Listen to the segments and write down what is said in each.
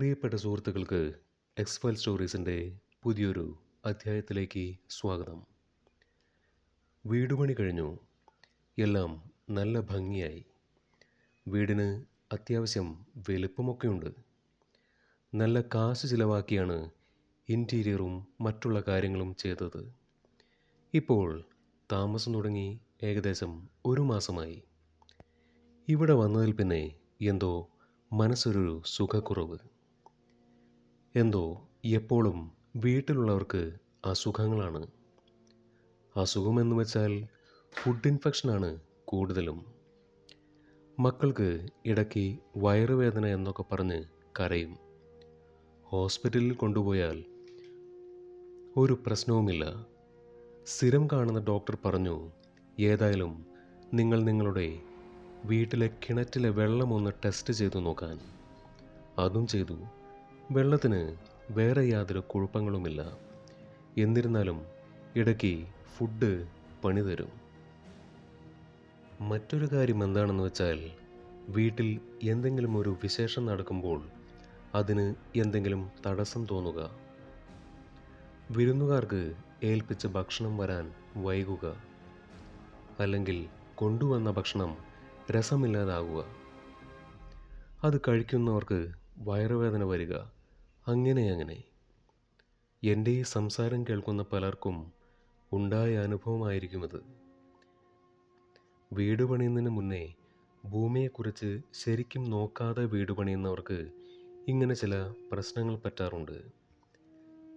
പ്രിയപ്പെട്ട സുഹൃത്തുക്കൾക്ക് X file സ്റ്റോറീസിന്റെ പുതിയൊരു അധ്യായത്തിലേക്ക് സ്വാഗതം. വീടുപണി കഴിഞ്ഞു. എല്ലാം നല്ല ഭംഗിയായി. വീടിന് അത്യാവശ്യം വലുപ്പമൊക്കെയുണ്ട് നല്ല കാശ് ചിലവാക്കിയാണ് ഇന്റീരിയറും മറ്റുള്ള കാര്യങ്ങളും ചെയ്തത്. ഇപ്പോൾ താമസം തുടങ്ങി ഏകദേശം ഒരു മാസമായി. ഇവിടെ വന്നതിൽ പിന്നെ എന്തോ മനസ്സൊരു സുഖക്കുറവ്. എന്തോ എപ്പോഴും വീട്ടിലുള്ളവർക്ക് അസുഖങ്ങളാണ്. അസുഖം എന്ന് വെച്ചാൽ ഫുഡ് ഇൻഫെക്ഷനാണ് കൂടുതലും. മക്കൾക്ക് ഇടയ്ക്ക് വയറുവേദന എന്നൊക്കെ പറഞ്ഞ് കരയും. ഹോസ്പിറ്റലിൽ കൊണ്ടുപോയാൽ ഒരു പ്രശ്നവുമില്ല. സ്ഥിരം കാണുന്ന ഡോക്ടർ പറഞ്ഞു ഏതായാലും നിങ്ങൾ നിങ്ങളുടെ വീട്ടിലെ കിണറ്റിലെ വെള്ളം ഒന്ന് ടെസ്റ്റ് ചെയ്തു നോക്കാൻ. അതും ചെയ്തു. വെള്ളത്തിന് വേറെ യാതൊരു കുഴപ്പങ്ങളുമില്ല. എന്നിരുന്നാലും ഇടയ്ക്ക് ഫുഡ് പണി തരും. മറ്റൊരു കാര്യം എന്താണെന്ന് വെച്ചാൽ വീട്ടിൽ എന്തെങ്കിലും ഒരു വിശേഷം നടക്കുമ്പോൾ അതിന് എന്തെങ്കിലും തടസ്സം തോന്നുക. വിരുന്നുകാർക്ക് ഏൽപ്പിച്ച ഭക്ഷണം വരാൻ വൈകുക. അല്ലെങ്കിൽ കൊണ്ടുവന്ന ഭക്ഷണം രസമില്ലാതാകുക അത് കഴിക്കുന്നവർക്ക് വയറുവേദന വരിക. അങ്ങനെ അങ്ങനെ. എന്റെ ഈ സംസാരം കേൾക്കുന്ന പലർക്കും ഉണ്ടായ അനുഭവമായിരിക്കും അത് വീട് പണിയുന്നതിന് മുന്നേ ഭൂമിയെക്കുറിച്ച് ശരിക്കും നോക്കാതെ വീട് പണിയുന്നവർക്ക് ഇങ്ങനെ ചില പ്രശ്നങ്ങൾ പറ്റാറുണ്ട്.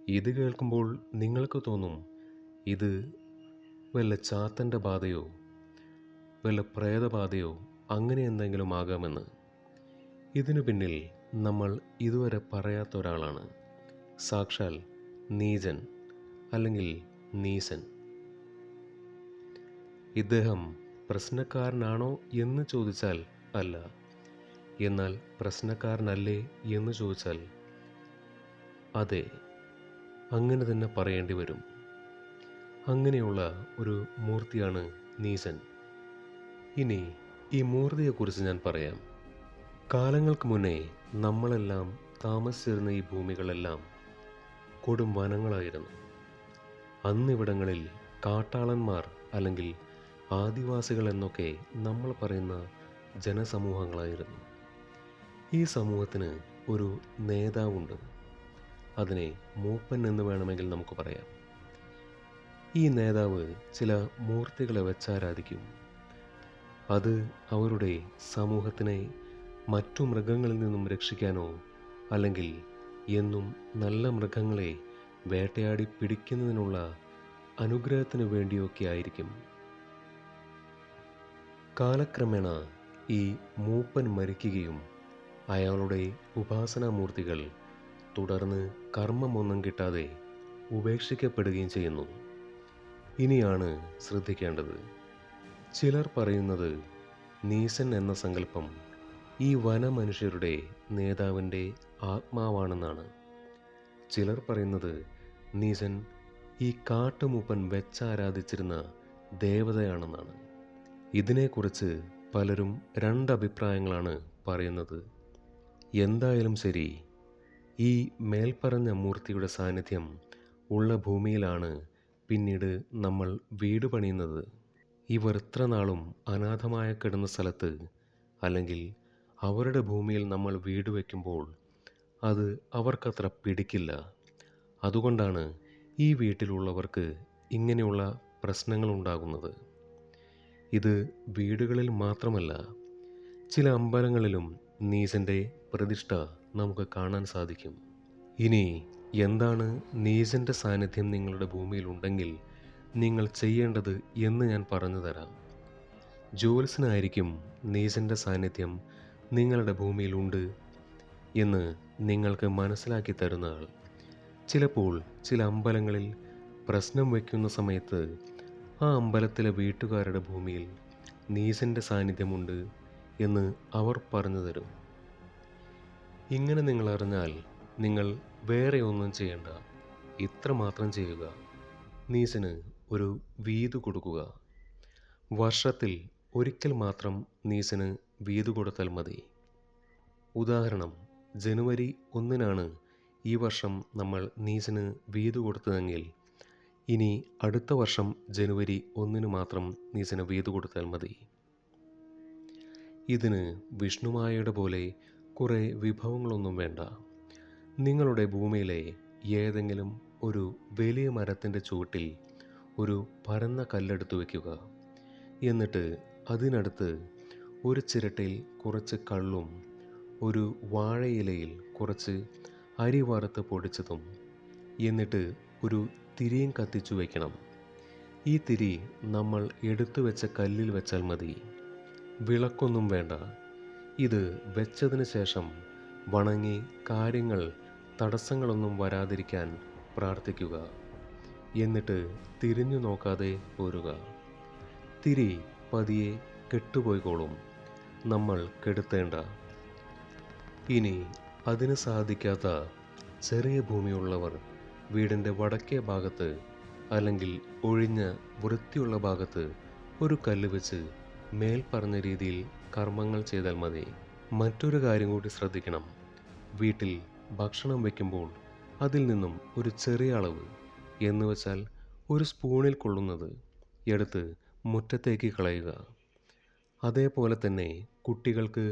ഇത് കേൾക്കുമ്പോൾ നിങ്ങൾക്ക് തോന്നും ഇത് വല്ല ചാത്തന്റെ ബാധയോ വല്ല പ്രേതബാധയോ അങ്ങനെ എന്തെങ്കിലും ആകാമെന്ന്. ഇതിനു പിന്നിൽ നമ്മൾ ഇതുവരെ പറയാത്ത ഒരാളാണ്. സാക്ഷാൽ നീജൻ അല്ലെങ്കിൽ നീസൻ. ഇദ്ദേഹം പ്രശ്നക്കാരനാണോ എന്ന് ചോദിച്ചാൽ അല്ല. എന്നാൽ പ്രശ്നക്കാരനല്ലേ എന്ന് ചോദിച്ചാൽ അതെ. അങ്ങനെ തന്നെ പറയേണ്ടി വരും. അങ്ങനെയുള്ള ഒരു മൂർത്തിയാണ് നീസൻ. ഇനി ഈ മൂർത്തിയെക്കുറിച്ച് ഞാൻ പറയാം. കാലങ്ങൾക്ക് മുന്നേ നമ്മളെല്ലാം താമസിച്ചിരുന്ന ഈ ഭൂമികളെല്ലാം കൊടും വനങ്ങളായിരുന്നു. അന്നിവിടങ്ങളിൽ കാട്ടാളന്മാർ അല്ലെങ്കിൽ ആദിവാസികൾ എന്നൊക്കെ നമ്മൾ പറയുന്ന ജനസമൂഹങ്ങളായിരുന്നു. ഈ സമൂഹത്തിന് ഒരു നേതാവുണ്ട്. അതിനെ മൂപ്പൻ എന്ന് വേണമെങ്കിൽ നമുക്ക് പറയാം. ഈ നേതാവ് ചില മൂർത്തികളെ വെച്ചാരാധിക്കും. അത് അവരുടെ സമൂഹത്തിനെ മറ്റു മൃഗങ്ങളിൽ നിന്നും രക്ഷിക്കാനോ അല്ലെങ്കിൽ എന്നും നല്ല മൃഗങ്ങളെ വേട്ടയാടി പിടിക്കുന്നതിനുള്ള അനുഗ്രഹത്തിനു വേണ്ടിയൊക്കെ ആയിരിക്കും. കാലക്രമേണ ഈ മൂപ്പൻ മരിക്കുകയും അയാളുടെ ഉപാസനാമൂർത്തികൾ തുടർന്ന് കർമ്മമൊന്നും കിട്ടാതെ ഉപേക്ഷിക്കപ്പെടുകയും ചെയ്യുന്നു. ഇനിയാണ് ശ്രദ്ധിക്കേണ്ടത്. ചിലർ പറയുന്നത് നീസൻ എന്ന സങ്കല്പം ഈ വനമനുഷ്യരുടെ നേതാവിന്റെ ആത്മാവാണെന്നാണ്. ചിലർ പറയുന്നത് നീസൻ ഈ കാട്ടുമൂപ്പൻ വെച്ചാരാധിച്ചിരുന്ന ദേവതയാണെന്നാണ്. ഇതിനെക്കുറിച്ച് പലരും രണ്ടഭിപ്രായങ്ങളാണ് പറയുന്നത്. എന്തായാലും ശരി ഈ മേൽപ്പറഞ്ഞ മൂർത്തിയുടെ സാന്നിധ്യം ഉള്ള ഭൂമിയിലാണ് പിന്നീട് നമ്മൾ വീട് പണിയുന്നത്. ഇവർ ഇത്ര നാളും അനാഥമായ കിടന്ന സ്ഥലത്ത് അല്ലെങ്കിൽ അവരുടെ ഭൂമിയിൽ നമ്മൾ വീട് വയ്ക്കുമ്പോൾ അത് അവർക്കത്ര പിടിക്കില്ല. അതുകൊണ്ടാണ് ഈ വീട്ടിലുള്ളവർക്ക് ഇങ്ങനെയുള്ള പ്രശ്നങ്ങൾ ഉണ്ടാകുന്നത്. ഇത് വീടുകളിൽ മാത്രമല്ല ചില അമ്പലങ്ങളിലും നീസന്റെ പ്രതിഷ്ഠ നമുക്ക് കാണാൻ സാധിക്കും. ഇനി എന്താണ് നീസന്റെ സാന്നിധ്യം നിങ്ങളുടെ ഭൂമിയിലുണ്ടെങ്കിൽ നിങ്ങൾ ചെയ്യേണ്ടത് എന്ന് ഞാൻ പറഞ്ഞു തരാം. ജോൽസിനായിരിക്കും നീസന്റെ സാന്നിധ്യം നിങ്ങളുടെ ഭൂമിയിലുണ്ട് എന്ന് നിങ്ങൾക്ക് മനസ്സിലാക്കി തരുന്ന ആൾ. ചിലപ്പോൾ ചില അമ്പലങ്ങളിൽ പ്രശ്നം വയ്ക്കുന്ന സമയത്ത് ആ അമ്പലത്തിലെ വീട്ടുകാരുടെ ഭൂമിയിൽ നീസന്റെ സാന്നിധ്യമുണ്ട് എന്ന് അവർ പറഞ്ഞു തരും. ഇങ്ങനെ നിങ്ങൾ അറിഞ്ഞാൽ നിങ്ങൾ വേറെ ഒന്നും ചെയ്യേണ്ട. ഇത്ര മാത്രം ചെയ്യുക. നീസിന് ഒരു വീതു കൊടുക്കുക. വർഷത്തിൽ ഒരിക്കൽ മാത്രം നീസിന് വീതു കൊടുത്താൽ മതി. ഉദാഹരണം ജനുവരി ഒന്നിനാണ് ഈ വർഷം നമ്മൾ നീസിന് വീതു കൊടുത്തതെങ്കിൽ ഇനി അടുത്ത വർഷം ജനുവരി ഒന്നിന് മാത്രം നീസിന് വീതു കൊടുത്താൽ മതി. ഇതിന് വിഷ്ണുമായയുടെ പോലെ കുറേ വിഭവങ്ങളൊന്നും വേണ്ട. നിങ്ങളുടെ ഭൂമിയിലെ ഏതെങ്കിലും ഒരു വലിയ മരത്തിന്റെ ചുവട്ടിൽ ഒരു പരന്ന കല്ലെടുത്ത് വയ്ക്കുക. എന്നിട്ട് അതിനടുത്ത് ഒരു ചിരട്ടയിൽ കുറച്ച് കള്ളും ഒരു വാഴയിലയിൽ കുറച്ച് അരി വറുത്ത് പൊടിച്ചതും എന്നിട്ട് ഒരു തിരിയും കത്തിച്ചു വയ്ക്കണം ഈ തിരി നമ്മൾ എടുത്തു വെച്ച കല്ലിൽ വെച്ചാൽ മതി. വിളക്കൊന്നും വേണ്ട. ഇത് വെച്ചതിന് ശേഷം വണങ്ങി കാര്യങ്ങൾ തടസ്സങ്ങളൊന്നും വരാതിരിക്കാൻ പ്രാർത്ഥിക്കുക. എന്നിട്ട് തിരിഞ്ഞു നോക്കാതെ പോരുക. തിരി പതിയെ കെട്ടുപോയിക്കോളും. നമ്മൾ കെടുത്തേണ്ട. ഇനി അതിന് സാധിക്കാത്ത ചെറിയ ഭൂമിയുള്ളവർ വീടിന്റെ വടക്കേ ഭാഗത്ത് അല്ലെങ്കിൽ ഒഴിഞ്ഞ വൃത്തിയുള്ള ഭാഗത്ത് ഒരു കല്ല് വെച്ച് മേൽ പറഞ്ഞ രീതിയിൽ കർമ്മങ്ങൾ ചെയ്താൽ മതി. മറ്റൊരു കാര്യം കൂടി ശ്രദ്ധിക്കണം. വീട്ടിൽ ഭക്ഷണം വയ്ക്കുമ്പോൾ അതിൽ നിന്നും ഒരു ചെറിയ അളവ് എന്ന് വെച്ചാൽ ഒരു സ്പൂണിൽ കൊള്ളുന്നത് എടുത്ത് മുറ്റത്തേക്ക് കളയുക. അതേപോലെ തന്നെ കുട്ടികൾക്ക്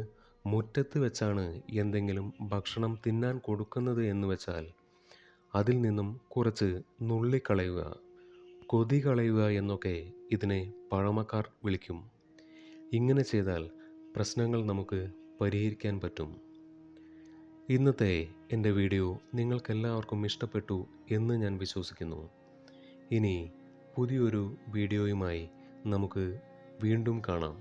മുറ്റത്ത് വെച്ചാണ് എന്തെങ്കിലും ഭക്ഷണം തിന്നാൻ കൊടുക്കുന്നത് എന്ന് വെച്ചാൽ അതിൽ നിന്നും കുറച്ച് നുള്ളിക്കളയുക കൊതി കളയുക എന്നൊക്കെ ഇതിനെ പഴമക്കാർ വിളിക്കും. ഇങ്ങനെ ചെയ്താൽ പ്രശ്നങ്ങൾ നമുക്ക് പരിഹരിക്കാൻ പറ്റും. ഇന്നത്തെ എന്റെ വീഡിയോ നിങ്ങൾക്കെല്ലാവർക്കും ഇഷ്ടപ്പെട്ടു എന്ന് ഞാൻ വിശ്വസിക്കുന്നു. ഇനി പുതിയൊരു വീഡിയോയുമായി നമുക്ക് വീണ്ടും കാണാം.